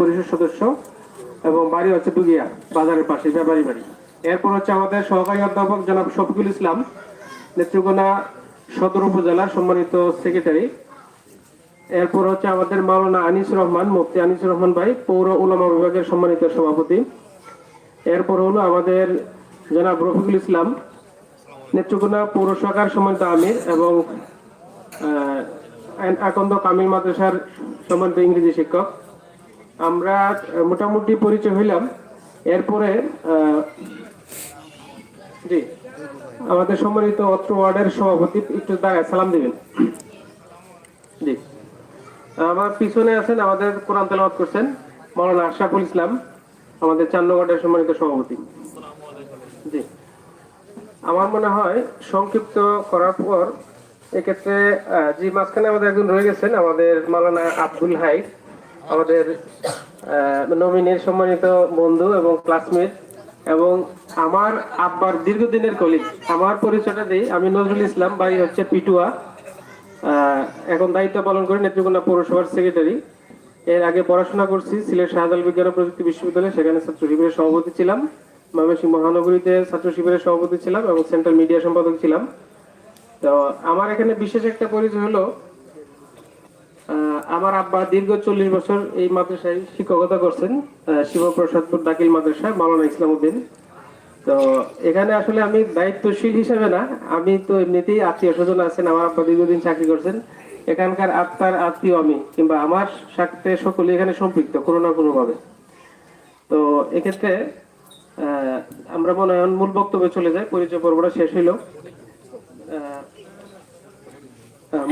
পরিষদ সদস্য এবং বাড়ি হচ্ছে দুগিয়া, বাজারের পাশে, ব্যাপারী বাড়ি। এরপর হচ্ছে আমাদের সহকারী অধ্যাপক জনাব শফিকুল ইসলাম, নেত্রকোনা সদর উপজেলার সম্মানিত সেক্রেটারি। এরপর হচ্ছে আমাদের মাওলানা আনিস রহমান, মুফতি আনিস রহমান ভাই, পৌর উলামা বিভাগের সম্মানিত সভাপতি। এরপর হলো আমাদের জনাব রফিকুল ইসলাম, নেত্রকোনা পৌর শাখার সম্মানিত আমির এবং আকন্দ কামিল মাদ্রাসার সম্মানিত ইংরেজি শিক্ষক। আমরা মোটামুটি পরিচয় হইলাম। এরপরে জি, আমাদের সম্মানিত অত্র ওয়ার্ডের সভাপতি একটু দাঁড়ায়, সালাম দিবেন। জি, আমার পিছনে আছেন আমাদের কোরআন তেলাওয়াত করছেন মৌলানা আশরাফুল ইসলাম, আমাদের ওয়ার্ডের সম্মানিত সভাপতি। জি, আমার মনে হয় সংক্ষিপ্ত করার পর এক্ষেত্রে জি, মাঝখানে আমাদের একজন রয়ে গেছেন আমাদের মালানা আব্দুল হাই আমাদের আহ, নমিনীর সম্মানিত বন্ধু এবং ক্লাসমেট এবং আমার আব্বার দীর্ঘদিনের কলিগ আমার পরিচয়টা দিই আমি নজরুল ইসলাম বাড়ি হচ্ছে পিটুয়া। এখন দায়িত্ব পালন করি নেত্রকোনা পৌরসভার সেক্রেটারি এর আগে পড়াশোনা করছি সিলেট শাহজাল বিজ্ঞান ও প্রযুক্তি বিশ্ববিদ্যালয়ে সেখানে ছাত্র শিবিরের সভাপতি ছিলাম। ময়মনসিংহ মহানগরীতে ছাত্র শিবিরের সভাপতি ছিলাম এবং সেন্ট্রাল মিডিয়া সম্পাদক ছিলাম। তো আমার এখানে বিশেষ একটা পরিচয় হলো আমার আব্বা দীর্ঘ চল্লিশ বছর এই মাদ্রাসায় শিক্ষকতা করছেন শিবপ্রসাদপুর দাকিল মাদ্রাসায় মাওলানা ইসলাম উদ্দিন তো এখানে আসলে আমি দায়িত্বশীল হিসেবে না, আমি তো এমনিতেই আত্মীয় স্বজন আছেন, আমার আব্বা দীর্ঘদিন চাকরি করছেন। এখানকার আত্মার আত্মীয় আমি, কিংবা আমার সাথে সকলে এখানে সম্পৃক্ত, কোনো না কোনো ভাবে তো এক্ষেত্রে আমরা মনে হয় মূল বক্তব্যে চলে যাই, পরিচয় পর্বটা শেষ হইল।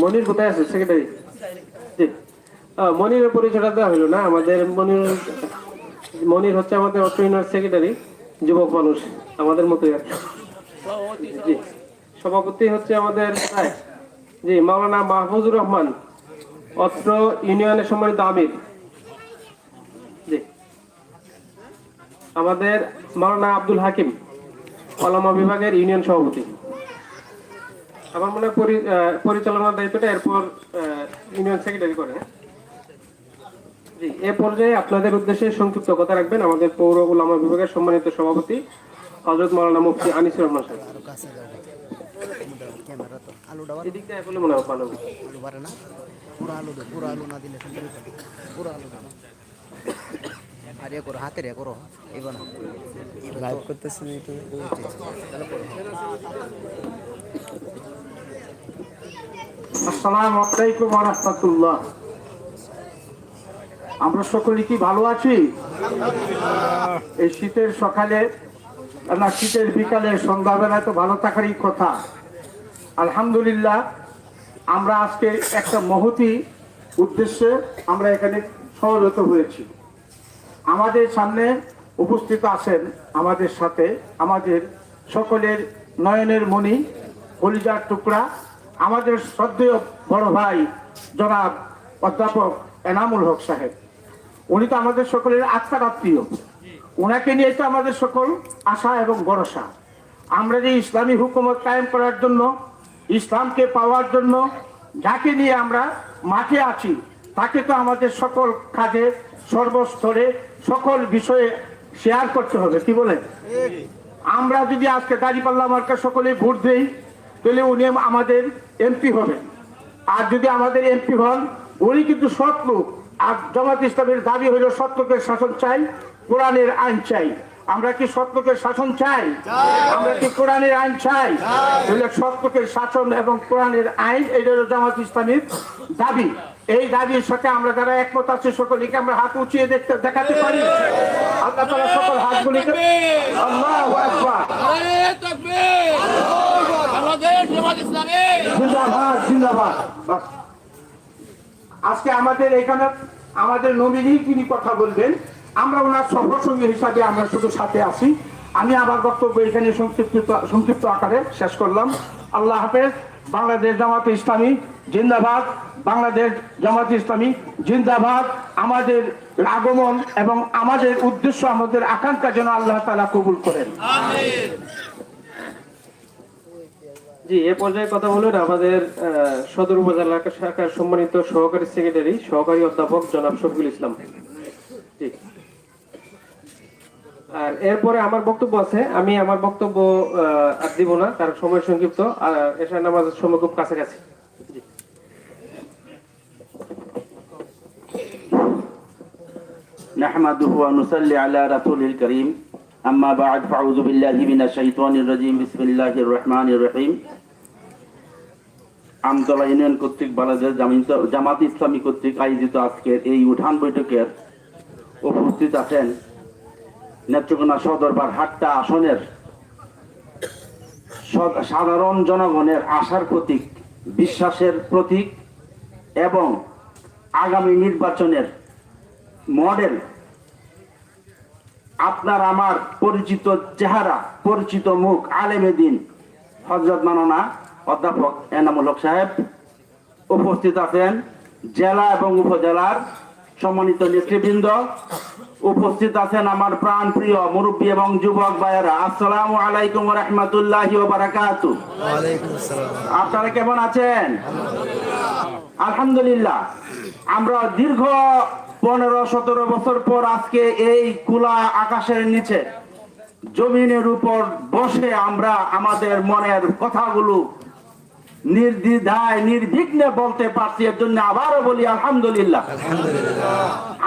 মনির কোথায় আছে? সেক্রেটারি? জি। মনিরের পরিচয়টা দেওয়া হলো না? আমাদের মনির মনির হচ্ছে আমাদের ইউনিয়ন সেক্রেটারি যুবক মানুষ, আমাদের মতোই আর জি। সভাপতি হচ্ছে আমাদের জি, মাওলানা মাহফুজুর রহমান, অত্র ইউনিয়নের সম্মানিত আমির। জি। আমাদের মাওলানা আব্দুল হাকিম কলমা বিভাগের ইউনিয়ন সভাপতি। আমার মনে হয় পরিচালনার দায়িত্বটা এরপর ইউনিয়ন সেক্রেটারি করে হ্যাঁ? জি এ পর্যায়ে আপনাদের উদ্দেশ্যে সংক্ষিপ্ত কথা রাখবেন আমাদের পৌর উলামা বিভাগের সম্মানিত সভাপতি হজরত মাওলানা মুফতি আনিস রহমান সাহেব। আর এ করো হাতে রে করো এগো লাইভ করতেছি আসসালামু আলাইকুম ওয়া রাহমাতুল্লাহ। আমরা সকলে কি ভালো আছি? এই শীতের সকালে না শীতের বিকালে সন্ধ্যাবেলায় তো ভালো থাকারই কথা। আলহামদুলিল্লাহ আমরা আজকে একটা মহতি উদ্দেশ্যে আমরা এখানে সমবেত হয়েছি। আমাদের সামনে উপস্থিত আছেন আমাদের সাথে আমাদের সকলের নয়নের মণি কলিজার টুকরা আমাদের শ্রদ্ধেয় বড় ভাই জনাব অধ্যাপক এনামুল হক সাহেব। উনি তো আমাদের সকলের আত্মার আত্মীয়। ওনাকে নিয়ে তো আমাদের সকল আশা এবং ভরসা। আমরা যে ইসলামী হুকুমত কায়েম করার জন্য, ইসলামকে পাওয়ার জন্য যাকে নিয়ে আমরা মাঠে আছি, তাকে তো আমাদের সকল কাজে সর্বস্তরে সকল বিষয়ে শেয়ার করতে হবে, কি বলেন? আমরা যদি আজকে দাঁড়িপাল্লা মার্কা সকলে ভোট দেই, তাহলে উনি আমাদের এমপি হবেন। আর যদি আমাদের এমপি হন, উনি কিন্তু সৎ লোক। আর জামাত ইসলামের দাবি হলো সৎ লোকের শাসন চাই কোরআনের আইন চাই। আমরা কি সৎ লোকের শাসন চাই? আমরা কি কোরআনের আইন চাই? সৎ শাসন এবং কোরআনের আইন এটা হলো জামাত ইসলামের দাবি। এই দাবির সাথে আমরা যারা একমত আছে সকলকে আমরা হাত উঁচিয়ে দেখতে দেখাতে পারি। আল্লাহ তালা সকল হাতগুলিকে আল্লাহু জিন্দাবাদ জিন্দাবাদ। আজকে আমাদের এখানে, আমাদের নমিনি তিনি কথা বলবেন। আমরা ওনার সফরসঙ্গী হিসাবে আমরা শুধু সাথে আছি। আমি আমার বক্তব্য এখানে সংক্ষিপ্ত সংক্ষিপ্ত আকারে শেষ করলাম। আল্লাহ হাফেজ, বাংলাদেশ জামাতে ইসলামী, জিন্দাবাদ। বাংলাদেশ জামাতে ইসলামী, জিন্দাবাদ। আমাদের আগমন এবং আমাদের উদ্দেশ্য, আমাদের আকাঙ্ক্ষা যেন আল্লাহ তালা কবুল করেন। জি এ পর্যায়ে কথা বলুন আমাদের আহ, সদর উপজেলা শাখার সম্মানিত সহকারী সেক্রেটারি সহকারী অধ্যাপক জনাব শফিকুল ইসলাম আর এরপরে আমার বক্তব্য আছে আমি আমার বক্তব্য আহ, আর দিব না তার সময় সংক্ষিপ্ত আর এশার নামাজের সময় খুব কাছাকাছি نحمده ونصلي على رسوله الكريم أما بعد فأعوذ بالله من الشيطان الرجيم بسم الله الرحمن الرحيم আমতলা ইউনিয়ন কর্তৃক বাংলাদেশ জামাত ইসলামী কর্তৃক আয়োজিত আজকের এই উঠান বৈঠকের উপস্থিত আছেন নেত্রকোনা সদরবার হাট্টা আসনের সাধারণ জনগণের আশার প্রতীক, বিশ্বাসের প্রতীক এবং আগামী নির্বাচনের মডেল। আপনার আমার পরিচিত চেহারা, পরিচিত মুখ, আলেমে দিন। হজরত মাননা অধ্যাপক এনামুল হক সাহেব। উপস্থিত আছেন জেলা এবং উপজেলার সম্মানিত নেতৃবৃন্দ। উপস্থিত আছেন আমার প্রাণ প্রিয় মুরব্বী এবং যুবক ভাইয়েরা। আসসালামু আলাইকুম রহমতুল্লাহ বারাকাতু। আপনারা কেমন আছেন? আলহামদুলিল্লাহ। আমরা দীর্ঘ পনেরো সতেরো বছর পর আজকে এই খোলা আকাশের নিচে জমিনের উপর বসে আমরা আমাদের মনের কথাগুলো নির্দ্বিধায় নির্বিঘ্নে বলতে পারছি এর জন্য আবারও বলি আলহামদুলিল্লাহ।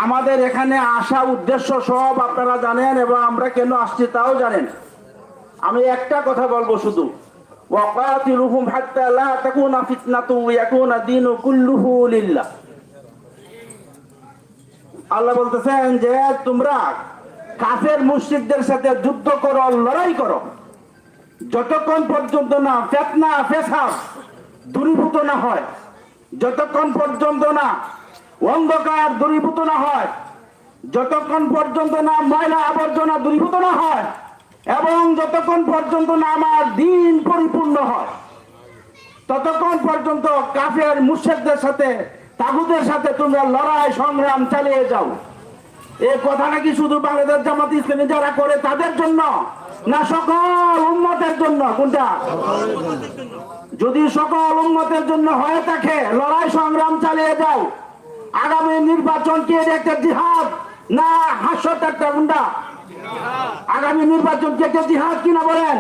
আমাদের এখানে আসা উদ্দেশ্য সব আপনারা জানেন এবং আমরা কেন আসছি তাও জানেন। আমি একটা কথা বলব শুধু। ওয়া ইয়াকুনা দীনু কুল্লুহু আল্লাহ বলতেছেন যে তোমরা কাফের মুশরিকদের সাথে যুদ্ধ করো লড়াই করো। যতক্ষণ পর্যন্ত না ফেতনা ফেসাদ দূরীভূত না হয়। যতক্ষণ পর্যন্ত না অন্ধকার দূরীভূত না হয়, যতক্ষণ পর্যন্ত না ময়লা আবর্জনা দূরীভূত না হয় এবং যতক্ষণ পর্যন্ত না আমার দিন পরিপূর্ণ হয়, ততক্ষণ পর্যন্ত কাফের মুর্শেকদের সাথে তাগুদের সাথে তোমরা লড়াই, সংগ্রাম চালিয়ে যাও। এই কথা নাকি শুধু বাংলাদেশ জামাত ইসলামী যারা করে তাদের জন্য না সকল উন্মতের জন্য, কোনটা? যদি সকল উন্মতের জন্য হয়ে থাকে, লড়াই সংগ্রাম চালিয়ে যাও। আগামী নির্বাচন কি একটা জিহাদ না হাস্যত একটা গুন্ডা? আগামী নির্বাচন কি একটা জিহাদ কিনা বলেন?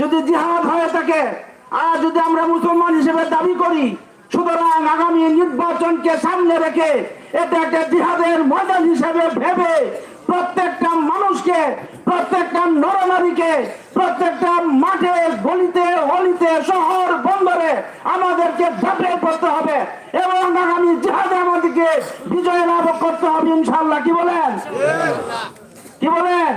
যদি জিহাদ হয়ে থাকে, আর যদি আমরা মুসলমান হিসেবে দাবি করি, সুতরাং আগামী নির্বাচনকে সামনে রেখে এটা একটা জিহাদের ময়দান হিসেবে ভেবে প্রত্যেকটা মানুষকে প্রত্যেকটা নরনারীকে প্রত্যেকটা মাঠে গলিতে অলিতে শহর বন্দরে আমাদেরকে ঝাঁপিয়ে পড়তে হবে এবং আগামী জাহাজে আমাদেরকে বিজয় লাভ করতে হবে ইনশাল্লাহ কি বলেন? কি বলেন?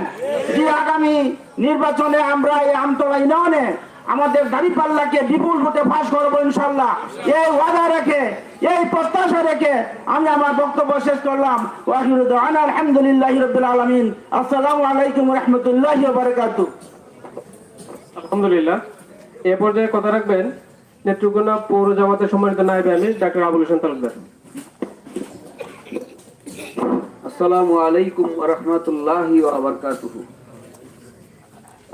যে আগামী নির্বাচনে আমরা এই আমতলা ইউনিয়নে আমাদের দাঁড়িপাল্লাকে বিপুল ভোটে ফাঁস করব ইনশাল্লাহ। এই ওয়াদা রেখে এই প্রত্যাশা রেখে আমি আমার বক্তব্য শেষ করলাম। আলহামদুলিল্লাহ রবিল আলমিন। আসসালামু আলাইকুম রহমতুল্লাহ বারকাতু আলহামদুলিল্লাহ। এ পর্যায়ে কথা রাখবেন নেত্রকোনা পৌর জামাতের সম্মানিত নায়েবে আমির ডাক্তার আবুল হোসেন তালুকদার। আসসালামু আলাইকুম রহমতুল্লাহি ওয়াবারকাতুহু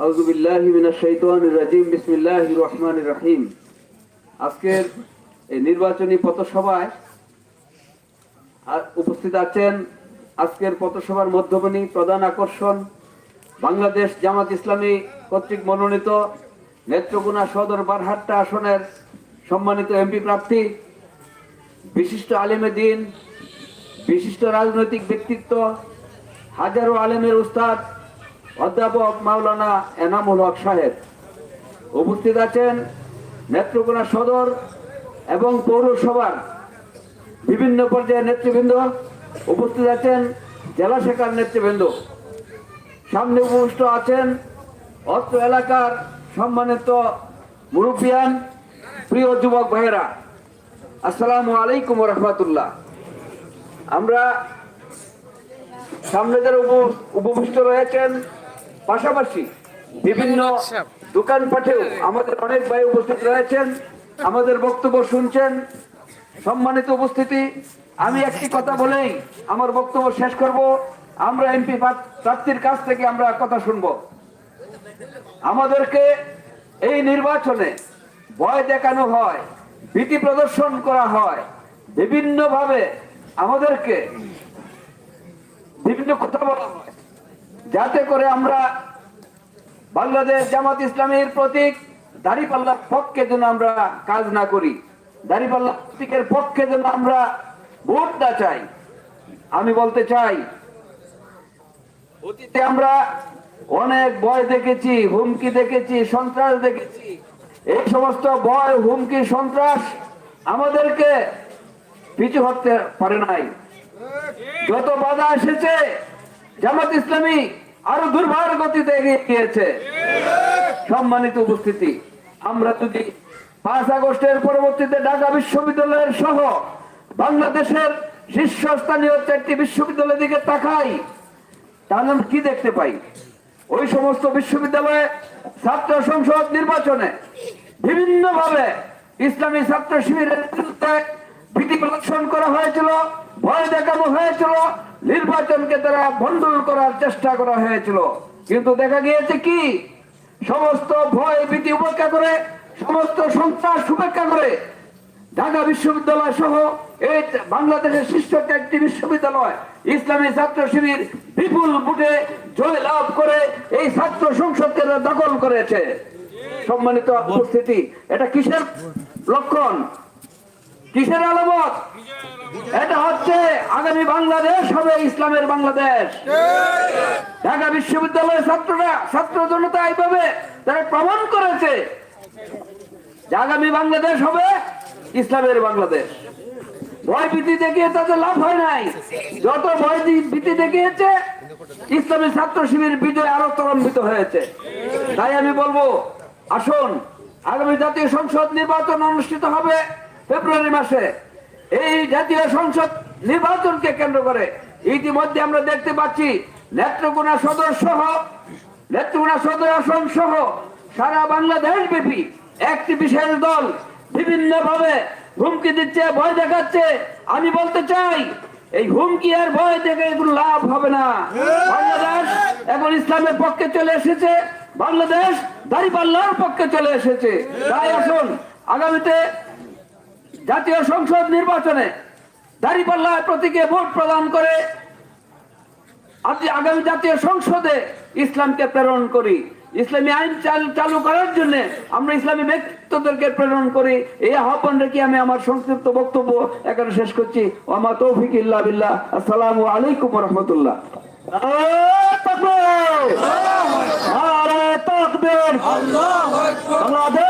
আউযু বিল্লাহি মিনাশ শাইতানির রাজিম, বিসমিল্লাহির রহমানির রহিম। আজকের এই নির্বাচনী পথসভায় উপস্থিত আছেন আজকের পথসভার মধ্যমণি, প্রধান আকর্ষণ, বাংলাদেশ জামাত ইসলামী কর্তৃক মনোনীত নেত্রকোনা সদর বারহাট্টা আসনের সম্মানিত এমপি প্রার্থী, বিশিষ্ট আলেমে দিন, বিশিষ্ট রাজনৈতিক ব্যক্তিত্ব, হাজারো আলেমের উস্তাদ অধ্যাপক মাওলানা এনামুল হক সাহেব। উপস্থিত আছেন নেত্রকোনা সদর এবং পৌরসভার বিভিন্ন পর্যায়ের নেতৃবৃন্দ। উপস্থিত আছেন জেলা শাখার নেতৃবৃন্দ। সামনে উপস্থিত আছেন অত্র এলাকার সম্মানিত মুরব্বিয়ান, প্রিয় যুবক ভাইয়েরা। আসসালামু আলাইকুম রহমতুল্লাহ। আমরা সামনে যারা উপ- উপবিষ্ট রয়েছেন পাশাপাশি বিভিন্ন দোকানপাঠেও আমাদের অনেক ভাই উপস্থিত রয়েছেন আমাদের বক্তব্য শুনছেন সম্মানিত উপস্থিতি। আমি একটি কথা বলেই আমার বক্তব্য শেষ করব। আমরা এমপি প্রার্থীর কাছ থেকে আমরা কথা শুনব। আমাদেরকে এই নির্বাচনে ভয় দেখানো হয় ভীতি প্রদর্শন করা হয়। বিভিন্নভাবে আমাদেরকে বিভিন্ন কথা বলা হয়। যাতে করে আমরা বাংলাদেশ জামাত ইসলামের প্রতীক দাড়িপাল্লার পক্ষে যেন আমরা কাজ না করি দাড়িপাল্লা প্রতীকের পক্ষে যেন আমরা ভোট না চাই। আমি বলতে চাই, অতীতে আমরা অনেক ভয় দেখেছি, হুমকি দেখেছি, সন্ত্রাস দেখেছি। এই সমস্ত ভয়, হুমকি, সন্ত্রাস আমাদেরকে পিছু হতে পারে নাই। যত বাধা এসেছে, জামাত ইসলামী আরও দুর্বার গতিতে এগিয়ে গিয়েছে। সম্মানিত উপস্থিতি, আমরা যদি পাঁচ আগস্টের পরবর্তীতে ঢাকা বিশ্ববিদ্যালয়ের সহ বাংলাদেশের শীর্ষস্থানীয় চারটি বিশ্ববিদ্যালয়ের দিকে তাকাই তাহলে কি দেখতে পাই? ওই সমস্ত বিশ্ববিদ্যালয়ে ছাত্র সংসদ নির্বাচনে বিভিন্ন ভাবে ইসলামী ছাত্র শিবিরের বিরুদ্ধে ভীতি প্রদর্শন করা হয়েছিল, ভয় দেখানো হয়েছিল নির্বাচনকে তারা ভণ্ডুল করার চেষ্টা করা হয়েছিল। কিন্তু দেখা গিয়েছে কি? সমস্ত ভয় ভীতি উপেক্ষা করে, সমস্ত সন্ত্রাস উপেক্ষা করে ঢাকা বিশ্ববিদ্যালয় সহ এই বাংলাদেশের শীর্ষ চারটি বিশ্ববিদ্যালয়, ইসলামী ছাত্র শিবির বিপুল ভোটে জয় লাভ করে এই ছাত্র সংসদকে দখল করেছে। সম্মানিত উপস্থিতি, এটা কিসের লক্ষণ? কিসের আলামত? এটা হচ্ছে আগামী বাংলাদেশ হবে ইসলামের বাংলাদেশ। ঢাকা বিশ্ববিদ্যালয়ের ছাত্ররা, ছাত্র জনতা এইভাবে তারা প্রমাণ করেছে আগামী বাংলাদেশ হবে ইসলামের বাংলাদেশ। ভয় ভীতি দেখিয়ে তাদের লাভ হয় নাই। যত ভয় ভীতি দেখিয়েছে, ইসলামী ছাত্র শিবির বিজয় আরও ত্বরান্বিত হয়েছে। তাই আমি বলব, আসুন, আগামী জাতীয় সংসদ নির্বাচন অনুষ্ঠিত হবে। ফেব্রুয়ারি মাসে এই জাতীয় সংসদ নির্বাচনকে কেন্দ্র করে ইতিমধ্যে আমরা দেখতে পাচ্ছি নেত্রকোনা সদর সহ, নেত্রকোনা সদর আসন সহ সারা বাংলাদেশ ব্যাপী একটি বিশেষ দল বিভিন্ন ভাবে হুমকি দিচ্ছে, ভয় দেখাচ্ছে। আমি বলতে চাই, এই হুমকি আর ভয় দেখে এগুলো লাভ হবে না। বাংলাদেশ এখন ইসলামের পক্ষে চলে এসেছে, বাংলাদেশ দাঁড়িপাল্লার পক্ষে চলে এসেছে। তাই আসুন, আগামীতে জাতীয় সংসদ নির্বাচনে দাঁড়িপাল্লার প্রতীকে ভোট প্রদান করে আজ আগামী জাতীয় সংসদে ইসলামকে প্রেরণ করি। ইসলামী আইন চালু করার জন্য আমরা ইসলামী ব্যক্তিত্বদেরকে প্রেরণ করি। এই আহ্বান রেখে আমি আমার সংক্ষিপ্ত বক্তব্য এখানে শেষ করছি। আমার তৌফিক ইল্লা বিল্লাহ। আসসালামু আলাইকুম রহমতুল্লাহ। বাংলাদেশ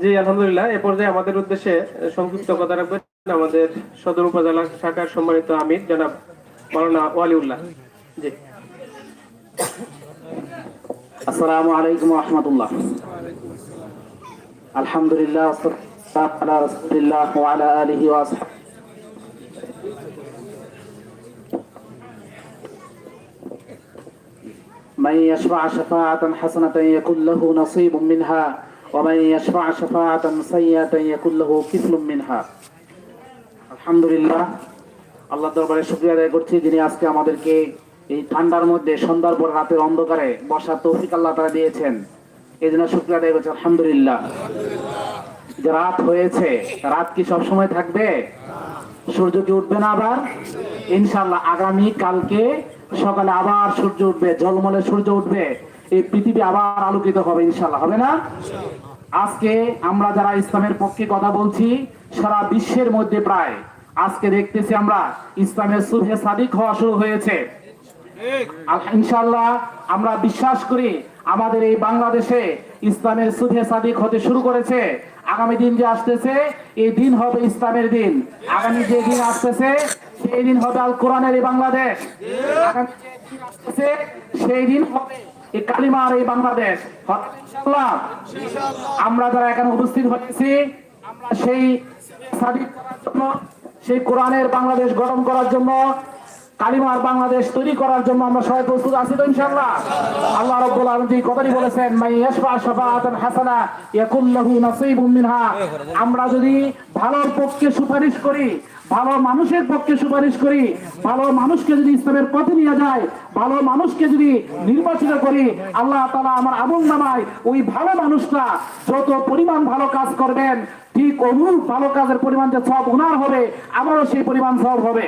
জি, আলহামদুলিল্লাহ। এ পর্যায়ে আমাদের উদ্দেশ্যে সংক্ষিপ্ত কথা রাখবেন আমাদের সদর উপজেলা শাখার সম্মানিত আমির, জনাব মাওলানা ওয়ালিউল্লাহ। জি। আসসালামু আলাইকুম রহমতুল্লাহ। আলহামদুলিল্লাহ আলা রাসূলিল্লাহ ওয়া আলা আলিহি ওয়া من يشفع شفاعة حسنة يكون له نصيب منها ومن يشفع شفاعة سيئة يكون له كفل منها আলহামদুলিল্লাহ আল্লাহ দরবারে শুক্রিয়া আদায় করছি যিনি আজকে আমাদেরকে এই ঠান্ডার মধ্যে সন্ধ্যার পর রাতের অন্ধকারে বসার তৌফিক আল্লাহ তারা দিয়েছেন এই জন্য শুক্রিয়া আদায় করছি আলহামদুলিল্লাহ যে রাত হয়েছে রাত কি সব সময় থাকবে সূর্য কি উঠবে না আবার ইনশাল্লাহ আগামী কালকে সকালে আবার সূর্য উঠবে জলমলে সূর্য উঠবে। এই পৃথিবী আবার আলোকিত হবে ইনশাল্লাহ হবে না? আজকে আমরা যারা ইসলামের পক্ষে কথা বলছি, সারা বিশ্বের মধ্যে প্রায়, আজকে দেখতেছি আমরা ইসলামের সুহে সাদিক হওয়া শুরু হয়েছে। ইনশাল্লাহ আমরা বিশ্বাস করি আমাদের এই বাংলাদেশে ইসলামের সুধে সাদিক হতে শুরু করেছে। আগামী দিন যে আসতেছে, এই দিন হবে ইসলামের দিন। আগামী যে দিন আসতেছে সেই দিন হবে আল কোরআনের এই বাংলাদেশ সেই দিন হবে এই কালিমার এই বাংলাদেশ। আমরা যারা এখানে উপস্থিত হয়েছি, আমরা সেই সেই কোরআনের বাংলাদেশ গঠন করার জন্য কালিমার বাংলাদেশ তৈরি করার জন্য আমরা সবাই প্রস্তুত আছি তো ইনশাআল্লাহ। আল্লাহ রাব্বুল আলামিন যে কথাটি বলেছেন মাই ইয়াশফা শাফাআতান হাসানা ইয়াকুল লাহু নাসীবুম মিনহা। আমরা যদি ভালোর পক্ষে সুপারিশ করি, ভালো মানুষের পক্ষে সুপারিশ করি, ভালো মানুষকে যদি ইসলামের পথে নিয়ে যায়, ভালো মানুষকে যদি নির্বাচিত করি, আল্লাহ তাআলা আমার আমল নামায় ওই ভালো মানুষটা যত পরিমাণ ভালো কাজ করবেন, ঠিক অনুরূপ ভালো কাজের পরিমাণ যে সব উনার হবে, আমারও সেই পরিমাণ সব হবে।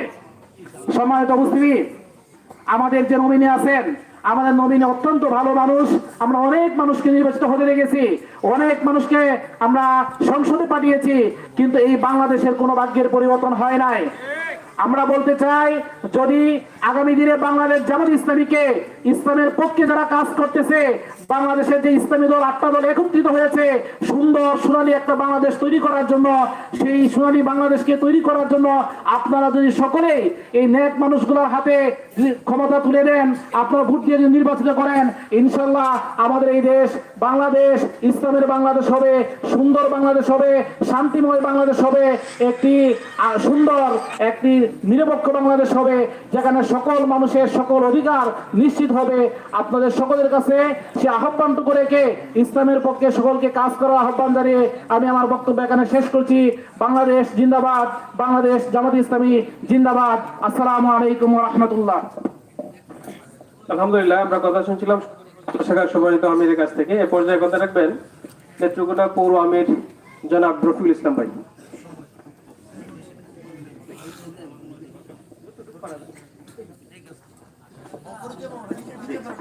সম্মানিত উপস্থিতি, আমাদের যে নমিনি আছেন, আমাদের নমিনি অত্যন্ত ভালো মানুষ, আমরা অনেক মানুষকে নির্বাচিত হতে দেখেছি, অনেক মানুষকে আমরা সংসদে পাঠিয়েছি, কিন্তু এই বাংলাদেশের কোনো ভাগ্যের পরিবর্তন হয় নাই। আমরা বলতে চাই, যদি আগামী দিনে বাংলাদেশ জামাত ইসলামীকে ইসলামের পক্ষে যারা কাজ করতেছে বাংলাদেশের যে ইসলামী দল, আটটা দল একত্রিত হয়েছে, সুন্দর সোনালী একটা বাংলাদেশ তৈরি করার জন্য। সেই সোনালী বাংলাদেশকে তৈরি করার জন্য আপনারা যদি সকলে এই নেক মানুষগুলোর হাতে ক্ষমতা তুলে দেন, আপনারা ভোট দিয়ে যদি নির্বাচিত করেন ইনশাল্লাহ আমাদের এই দেশ বাংলাদেশ, ইসলামের বাংলাদেশ হবে, সুন্দর বাংলাদেশ হবে, শান্তিময় বাংলাদেশ হবে, একটি সুন্দর, একটি নিরপেক্ষ বাংলাদেশ হবে, যেখানে সকল মানুষের সকল অধিকার নিশ্চিত হবে। আপনাদের সকলের কাছে সে আহ্বানটুকু রেখে ইসলামের পক্ষে সকলকে কাজ করার আহ্বান জানিয়ে আমি আমার বক্তব্য এখানে শেষ করছি। বাংলাদেশ জিন্দাবাদ বাংলাদেশ জামাত ইসলামী জিন্দাবাদ। আসসালামু আলাইকুম রহমতুল্লাহ। আলহামদুলিল্লাহ আমরা কথা শুনছিলাম শাখার সম্মানিত আমিরের কাছ থেকে। এ পর্যায়ে কথা রাখবেন নেত্রকোনা পৌর আমির জনাব রফিকুল ইসলাম ভাই।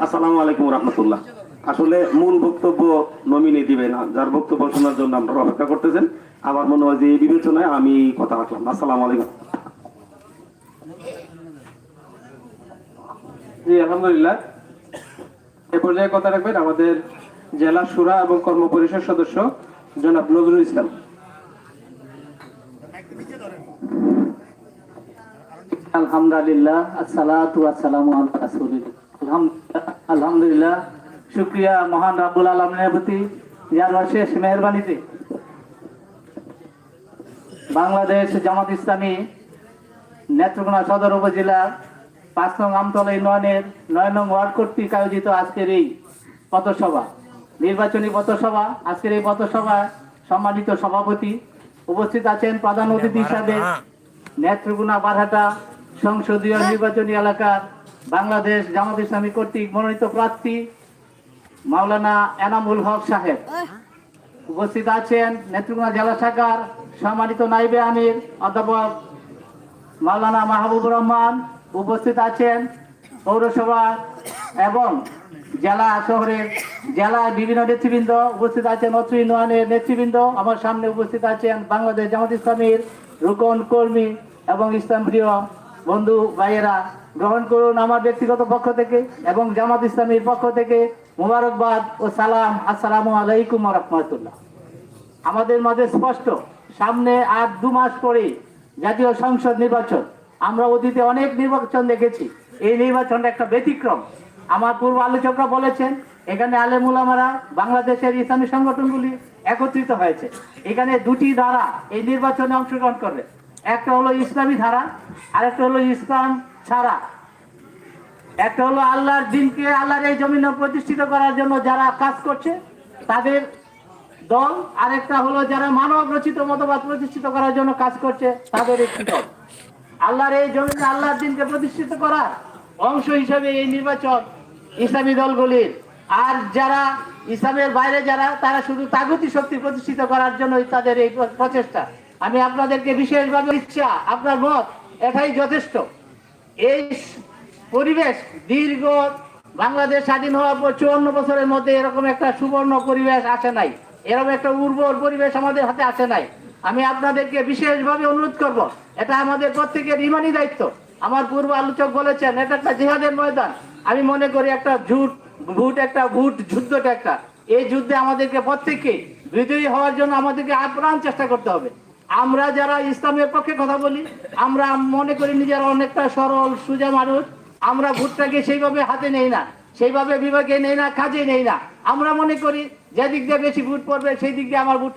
আসসালামু আলাইকুম রহমতুল্লাহ। আসলে মূল বক্তব্য নমিনি দিবেন যার বক্তব্য শোনার জন্য আপনারা অপেক্ষা করতেছেন। আমার মনে হয় যে এই বিবেচনায় আমি কথা রাখলাম। আসসালামু আলাইকুম। জি আলহামদুলিল্লাহ। এ পর্যায়ে কথা রাখবেন আমাদের জেলা সুরা এবং কর্ম পরিষদ সদস্য জনাব নজরুল ইসলাম। আলহামদুলিল্লাহ আসসালাতু আসসালামু আলা রাসূলিল্লাহ। আলহামদুলিল্লাহ আলহামদুলিল্লাহ শুকরিয়া মহান রাব্বুল আলামিনের প্রতি যার অশেষ মেহেরবানিতে বাংলাদেশ জামাত ইসলামী নেত্রকোনা সদর উপজেলার পাঁচ নং আমতলা ইউনিয়নের নয় নং ওয়ার্ড কর্তৃক আয়োজিত আজকের এই পথসভা, নির্বাচনী পথসভা, আজকের এই পথসভা সম্মানিত সভাপতি উপস্থিত আছেন প্রধান অতিথি হিসাবে নেত্রকোনা বারহাটা সংসদীয় নির্বাচনী এলাকার বাংলাদেশ জামাত ইসলামী কর্তৃক মনোনীত প্রার্থী মাওলানা এনামুল হক সাহেব। উপস্থিত আছেন নেত্রকোনা জেলা শাখার সম্মানিত নাইবে আমির অধ্যাপক মাওলানা মাহবুবুর রহমান উপস্থিত আছেন পৌরসভা এবং জেলা শহরের জেলার বিভিন্ন নেতৃবৃন্দ উপস্থিত আছেন অত্র ইউনিয়নের নেতৃবৃন্দ। আমার সামনে উপস্থিত আছেন বাংলাদেশ জামাত ইসলামীর রুকন কর্মী এবং ইসলাম প্রিয় বন্ধু ভাইয়েরা। গ্রহণ করুন আমার ব্যক্তিগত পক্ষ থেকে এবং জামাত ইসলামীর পক্ষ থেকে। মুবারকবাদ ও সালাম, আসসালামু আলাইকুম রহমতুল্লাহ। আমাদের মাঝে স্পষ্ট, সামনে আর দু মাস পরে জাতীয় সংসদ নির্বাচন। আমরা অতীতে অনেক নির্বাচন দেখেছি। এই নির্বাচনটা একটা ব্যতিক্রম। আমার পূর্ব আলোচকরা বলেছেন, এখানে আলেমুলামারা বাংলাদেশের ইসলামী সংগঠনগুলি একত্রিত হয়েছে। এখানে দুটি ধারা এই নির্বাচনে অংশগ্রহণ করবে। একটা হলো ইসলামী ধারা আর একটা হলো ইসলাম ছাড়া। একটা হলো আল্লাহর দিনকে আল্লাহর এই জমিনে প্রতিষ্ঠিত করার জন্য যারা কাজ করছে, তাদের দল, আরেকটা হলো যারা মানব রচিত মতবাদ প্রতিষ্ঠিত করার জন্য কাজ করছে, তাদের একটি দল। আল্লাহর এই জমিনে আল্লাহর দিনকে প্রতিষ্ঠিত করার অংশ হিসেবে এই নির্বাচন ইসলামী দলগুলির। আর যারা ইসলামের বাইরে যারা, তারা শুধু তাগতি শক্তি প্রতিষ্ঠিত করার জন্য তাদের এই প্রচেষ্টা। আমি আপনাদেরকে বিশেষভাবে ইচ্ছা আপনার মত এটাই যথেষ্ট। এই পরিবেশ দীর্ঘ, বাংলাদেশ স্বাধীন হওয়ার পর চুয়ান্ন বছরের মধ্যে এরকম একটা সুবর্ণ পরিবেশ আসে নাই। এরকম একটা উর্বর পরিবেশ আমাদের হাতে আসে নাই। আমি আপনাদেরকে বিশেষভাবে অনুরোধ করব, এটা আমাদের প্রত্যেকের ইমানি দায়িত্ব। আমার পূর্ব আলোচক বলেছেন, এটা একটা জিহাদের ময়দান। আমি মনে করি একটা ঝুট ভুট একটা ভুট যুদ্ধটা একটা। এই যুদ্ধে আমাদেরকে প্রত্যেককে বিজয়ী হওয়ার জন্য আমাদেরকে আপ্রাণ চেষ্টা করতে হবে। আমরা যারা ইসলামের পক্ষে কথা বলি, আমরা মনে করি নিজেরা অনেকটা সরল, সুজা মানুষ। আমরা ভোটটাকে সেইভাবে হাতে নেই না, সেইভাবে বিভাগে নেই না, কাজে নেই না। আমরা মনে করি, যেদিক দিয়ে বেশি ভোট পড়বে সেই দিক দিয়ে আমার ভোট